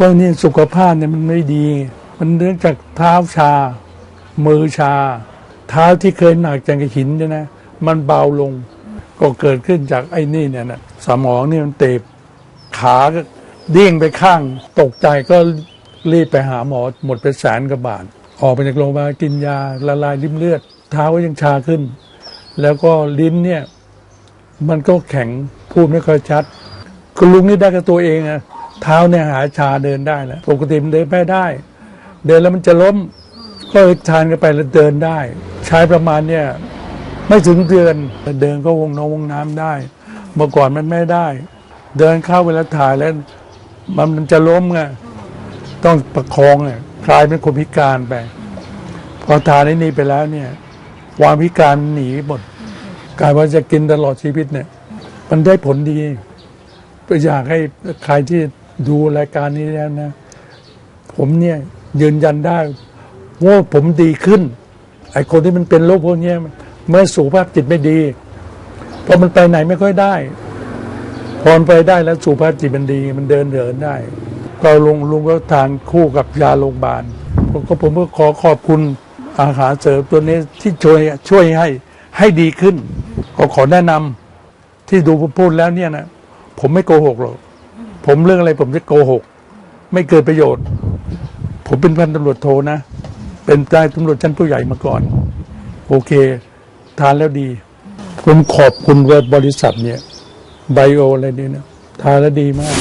ราะนี่สุขภาพเนี่ยมันไม่ดี มันเนื่องจากเท้าชา มือชา เท้าที่เคยหนักจากบหินเนี่ยนะ มันเบาลง ก็เกิดขึ้นจากไอ้นี่เนี่ยนะสมองนี่มันเตบขาก็เดี้ยงไปข้างตกใจก็รีบไปหาหมอหมดไปแสนกว่าบาท ออกไปจากโรงพยาบาลกินยาละลายริมเลือด เท้าก็ยังชาขึ้น แล้วก็ลิ้นเนี่ย มันก็แข็งพูดไม่ค่อยชัด คุณลุงนี่ได้กับตัวเองอะ เท้าเนี่ยหายชาเดินได้แล้วปกติมันเดินไม่ได้ เดินแล้วมันจะล้ม ก็ทานกันไปแล้วเดินได้ ใช้ประมาณเนี่ยไม่ถึงเดือนเดินก็วงน้องวงน้ำได้ เมื่อก่อนมันไม่ได้ เดินเข้าไปแล้วถ่ายแล้วมันจะล้มไงต้องประคองเนี่ยกลายเป็นคนพิการไปพอทานไอ้นี่ไปแล้วเนี่ยความพิการหนีหมดกลายว่าจะกินตลอดชีวิตเนี่ย มันได้ผลดีก็อยากให้ใครที่ ดูรายการนี้แล้วนะ ผมเนี่ยยืนยันได้ว่าผมดีขึ้น ไอ้คนที่มันเป็นโรคพวกนี้เมื่อสุขภาพจิตไม่ดีเพราะมันไปไหนไม่ค่อยได้พอไปได้แล้วสุขภาพจิตมันดี มันเดินเดินได้ ก็ลุงลุงก็ทานคู่กับยาโรงพยาบาลผมก็ผมก็ขอขอบคุณอาหารเสริมตัวนี้ที่ช่วยช่วยให้ให้ดีขึ้น ก็ขอแนะนำที่ดูผมพูดแล้วเนี่ยนะผมไม่โกหกหรอก ผมเรื่องอะไรผมจะโกหก ไม่เกิดประโยชน์ ผมเป็นพันตำรวจโทนะ เป็นนายตำรวจชั้นผู้ใหญ่มาก่อน โอเค ทานแล้วดี ผมขอบคุณบริษัทเนี่ยไบโออะไรเนี่ยนะทานแล้วดีมาก